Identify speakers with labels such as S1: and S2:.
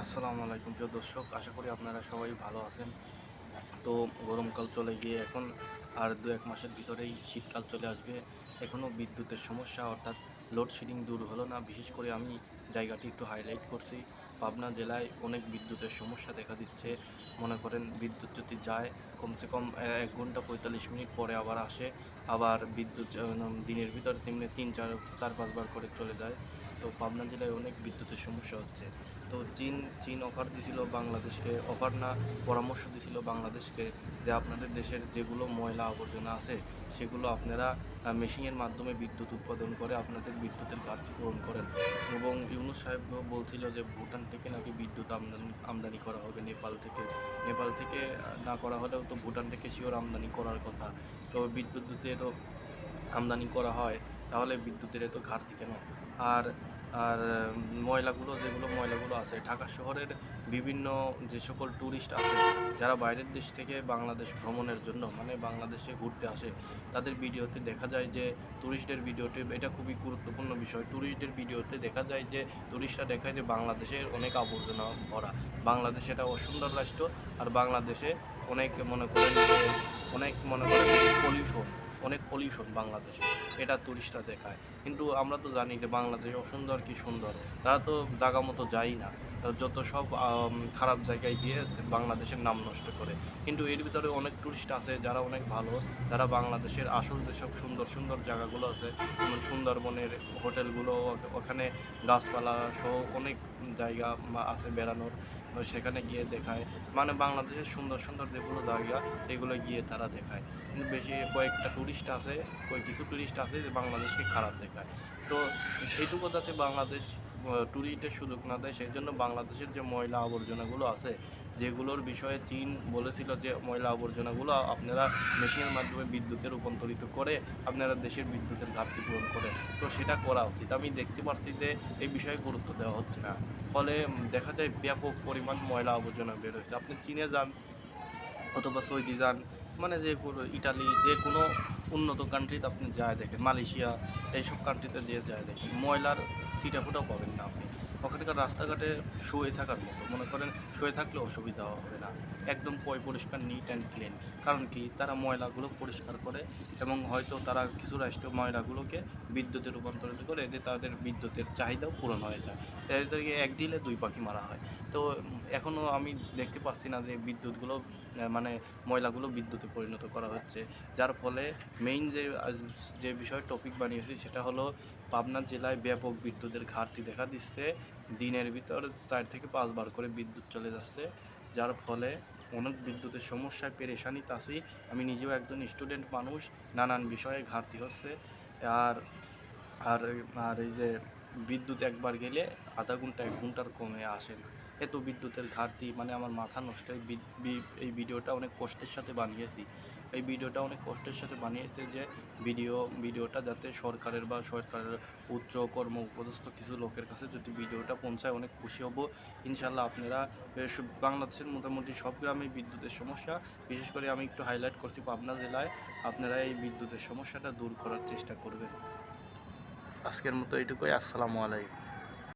S1: আসসালামু আলাইকুম, প্রিয় দর্শক। আশা করি আপনারা সবাই ভালো আছেন। তো গরমকাল চলে গিয়ে এখন আর দু এক মাসের ভিতরেই শীতকাল চলে আসবে। এখনও বিদ্যুতের সমস্যা, অর্থাৎ লোডশেডিং দূর হলো না। বিশেষ করে আমি জায়গাটি একটু হাইলাইট করছি। পাবনা জেলায় অনেক বিদ্যুতের সমস্যা দেখা দিচ্ছে। মনে করেন বিদ্যুৎ যদি যায়, কমসে কম এক ঘণ্টা পঁয়তাল্লিশ মিনিট পরে আবার আসে। আবার বিদ্যুৎ দিনের ভিতর তেমনি তিন, চার চার, পাঁচবার করে চলে যায়। তো পাবনা জেলায় অনেক বিদ্যুতের সমস্যা হচ্ছে। তো চীন চীন অফার দিছিল বাংলাদেশকে অফার না, পরামর্শ দিছিল বাংলাদেশকে যে আপনাদের দেশের যেগুলো ময়লা আবর্জনা আছে, সেগুলো আপনারা মেশিনের মাধ্যমে বিদ্যুৎ উৎপাদন করে আপনাদের বিদ্যুতের ঘাটতি পূরণ করেন। এবং ইউনুস সাহেব বলছিল যে ভুটান থেকে নাকি বিদ্যুৎ আমদানি আমদানি করা হবে নেপাল থেকে। নেপাল থেকে না করা হলেও তো ভুটান থেকে শিওর আমদানি করার কথা। তো বিদ্যুৎ তো আমদানি করা হয়, তাহলে বিদ্যুতের এত ঘাটতি কেন? আর আর ময়লাগুলো, যেগুলো ময়লাগুলো আছে, ঢাকা শহরের বিভিন্ন যে সকল ট্যুরিস্ট আছে, যারা বাইরের দেশ থেকে বাংলাদেশ ভ্রমণের জন্য মানে বাংলাদেশে ঘুরতে আসে, তাদের ভিডিওতে দেখা যায় যে ট্যুরিস্টের ভিডিওতে এটা খুবই গুরুত্বপূর্ণ বিষয়। ট্যুরিস্টের ভিডিওতে দেখা যায় যে ট্যুরিস্টরা দেখায় যে বাংলাদেশের অনেক আবর্জনা ভরা। বাংলাদেশ এটা অসুন্দর রাষ্ট্র, আর বাংলাদেশে অনেক মনে করেন অনেক মনে করেন পলিউশন অনেক পলিউশন বাংলাদেশে, এটা টুরিস্টরা দেখায়। কিন্তু আমরা তো জানি যে বাংলাদেশ অসুন্দর কি সুন্দর, তারা তো জায়গা মতো যায় না। যত সব খারাপ জায়গায় গিয়ে বাংলাদেশের নাম নষ্ট করে। কিন্তু এর ভিতরে অনেক টুরিস্ট আছে যারা অনেক ভালো, যারা বাংলাদেশের আসল যেসব সুন্দর সুন্দর জায়গাগুলো আছে, যেমন সুন্দরবনের হোটেলগুলো ওখানে গাছপালা সহ অনেক জায়গা আছে বেড়ানোর, সেখানে গিয়ে দেখায়। মানে বাংলাদেশের সুন্দর সুন্দর যেগুলো জায়গা, এগুলো গিয়ে তারা দেখায়। বেশি কয়েকটা টুরিস্ট আছে, কয়েক কিছু টুরিস্ট আছে যে বাংলাদেশকে খারাপ দেখায়। তো সেইটুকু যাতে বাংলাদেশ ট্যুরিস্টের সুযোগ না দেয়, সেই জন্য বাংলাদেশের যে ময়লা আবর্জনাগুলো আছে, যেগুলোর বিষয়ে চীন বলেছিল যে ময়লা আবর্জনাগুলো আপনারা মেশিনের মাধ্যমে বিদ্যুতে রূপান্তরিত করে, আপনারা দেশের বিদ্যুতের ঘাটতি পূরণ করে, তো সেটা করা উচিত। আমি দেখতে পাচ্ছি যে এই বিষয়ে গুরুত্ব দেওয়া হচ্ছে না। ফলে দেখা যায় ব্যাপক পরিমাণ ময়লা আবর্জনা বের হয়েছে। আপনি চীনে যান অথবা সৌদি যান মানে যে কোনো ইটালি, যে কোনো উন্নত কান্ট্রিতে আপনি যায় দেখেন, মালয়েশিয়া, এইসব কান্ট্রিতে যেয়ে যায় দেখেন, ময়লার সিটা ফুটাও পাবেন না আপনি। ওখানকার রাস্তাঘাটে শুয়ে থাকার মতো। মনে করেন শুয়ে থাকলে অসুবিধা হবে না। একদম পয় পরিষ্কার নিট অ্যান্ড ক্লিন কারণ কি? তারা ময়লাগুলো পরিষ্কার করে এবং হয়তো তারা কিছু রাষ্ট্র ময়লাগুলোকে বিদ্যুতে রূপান্তরিত করে এতে তাদের বিদ্যুতের চাহিদাও পূরণ হয়ে যায়। এদেরকে এক দিলে দুই পাখি মারা হয়। তো এখনও আমি দেখতে পাচ্ছি না যে বিদ্যুৎগুলো মানে ময়লাগুলো বিদ্যুতে পরিণত করা হচ্ছে। যার ফলে মেইন যে যে বিষয় টপিক বানিয়েছি সেটা হলো পাবনা জেলায় ব্যাপক বিদ্যুতের ঘাটতি দেখা দিচ্ছে। দিনের ভিতর চার থেকে পাঁচবার করে বিদ্যুৎ চলে যাচ্ছে, যার ফলে অনেক বিদ্যুতের সমস্যায় পেরেশানিতে আছি আমি নিজেও একজন স্টুডেন্ট মানুষ, নানান বিষয়ে ঘাটতি হচ্ছে। আর আর আর এই যে বিদ্যুৎ একবার গেলে আধা ঘণ্টা, এক ঘণ্টার কমে আসে না। এত বিদ্যুতের ঘাটতি মানে আমার মাথা নষ্ট এই ভিডিওটা অনেক কষ্টের সাথে বানিয়েছি। এই ভিডিওটা অনেক কষ্টের সাথে বানিয়েছে যে ভিডিও, ভিডিওটা যাতে সরকারের বা সরকারের উচ্চ কর্ম উপদস্থ কিছু লোকের কাছে যদি ভিডিওটা পৌঁছায়, অনেক খুশি হব। ইনশাল্লাহ আপনারা বাংলাদেশের মোটামুটি সব গ্রামে বিদ্যুতের সমস্যা। বিশেষ করে আমি একটু হাইলাইট করছি পাবনা জেলায়। আপনারা এই বিদ্যুতের সমস্যাটা দূর করার চেষ্টা করবেন। আজকের মতো এইটুকুই আসসালামু আলাইকুম।